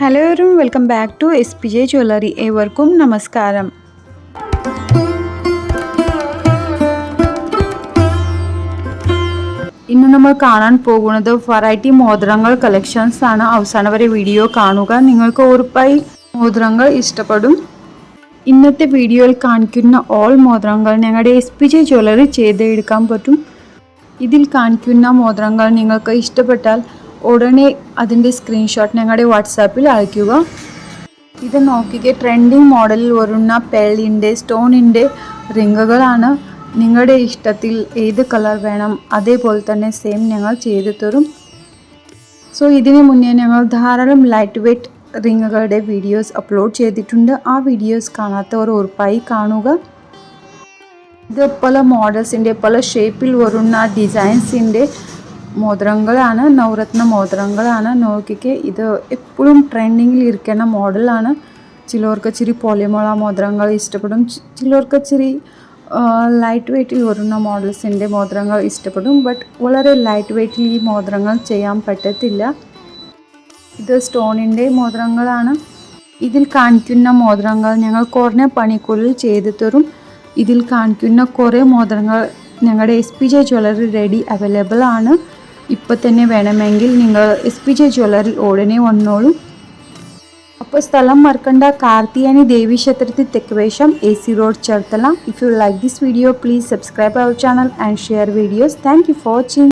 Hello എവരും welcome back to S P J jewellery ഏവർക്കും നമസ്കാരം. ഇന്ന് നമ്മൾ കാണാൻ പോകുന്നത് വെറൈറ്റി മോതിരങ്ങൾ കളക്ഷൻസ് ആണ്. അവസാനം വരെ വീഡിയോ കാണുക. നിങ്ങൾക്ക് ഉറപ്പായി മോതിരങ്ങൾ ഇഷ്ടപ്പെടും. ഇന്നത്തെ വീഡിയോയിൽ കാണിക്കുന്ന ഓൾ മോതിരങ്ങൾ ഞങ്ങളുടെ എസ് പി ജെ ജ്വല്ലറി ചെയ്തെടുക്കാൻ പറ്റും. ഇതിൽ കാണിക്കുന്ന മോതിരങ്ങൾ നിങ്ങൾക്ക് ഇഷ്ടപ്പെട്ടാൽ ഉടനെ അതിന്റെ സ്ക്രീൻഷോട്ട് ഞങ്ങളുടെ വാട്സാപ്പിൽ അയക്കുക ഇത് നോക്കിക്കെ ട്രെൻഡിങ് മോഡലിൽ വരുന്ന പെള്ളിന്റെ സ്റ്റോണിന്റെ റിങ്ങുകളാണ്. നിങ്ങളുടെ ഇഷ്ടത്തിൽ ഏത് കളർ വേണം അതേപോലെ തന്നെ സെയിം ഞങ്ങൾ ചെയ്തു തരും. സോ ഇതിന് മുന്നേ ഞങ്ങൾ ധാരാളം ലൈറ്റ് വെയ്റ്റ് റിങ്ങുകളുടെ വീഡിയോസ് അപ്ലോഡ് ചെയ്തിട്ടുണ്ട്. ആ വീഡിയോസ് കാണാത്തവർ ഉറപ്പായി കാണുക. ഇത് പല മോഡൽസിന്റെ പല ഷേപ്പിൽ വരുന്ന ഡിസൈൻസിന്റെ മോതിരങ്ങളാണ് നവരത്ന മോതിരങ്ങളാണ്. നോക്കിക്ക് ഇത് എപ്പോഴും ട്രെൻഡിങ്ങിൽ ഇരിക്കുന്ന മോഡലാണ് ചിലർക്ക് ഇച്ചിരി പൊളിമുള മോതിരങ്ങൾ ഇഷ്ടപ്പെടും. ചിലർക്ക് ഇച്ചിരി ലൈറ്റ് വെയ്റ്റിൽ വരുന്ന മോഡൽസിന്റെ മോതിരങ്ങൾ ഇഷ്ടപ്പെടും. ബട്ട് വളരെ ലൈറ്റ് വെയ്റ്റിൽ ഈ മോതിരങ്ങൾ ചെയ്യാൻ പറ്റത്തില്ല. ഇത് സ്റ്റോണിന്റെ മോതിരങ്ങളാണ്. ഇതിൽ കാണിക്കുന്ന മോതിരങ്ങൾ ഞങ്ങൾ കുറഞ്ഞ പണിക്കുള്ളിൽ ചെയ്തു തരും. ഇതിൽ കാണിക്കുന്ന കുറേ മോതിരങ്ങൾ ഞങ്ങളുടെ S P J jewellery ready available ആണ്. ಇಪ್ಪತ್ತನೇ ವೆಣಮೆಂಗಿಲ್ ನಿಂಗ ಎಸ್ ಪಿ ಜೆ ಜ್ಯುವೆಲರಿ ಓಡನೆ ಒನ್ನೋಳು ಅಪ್ಪ ಸ್ಥಳಂ ಮರ್ಕಂಡ ಕಾರ್ತಿ అని దేవి శతృతి తెక్వేషం AC road Cherthala. If you like this video please subscribe our channel and share videos thank you for watching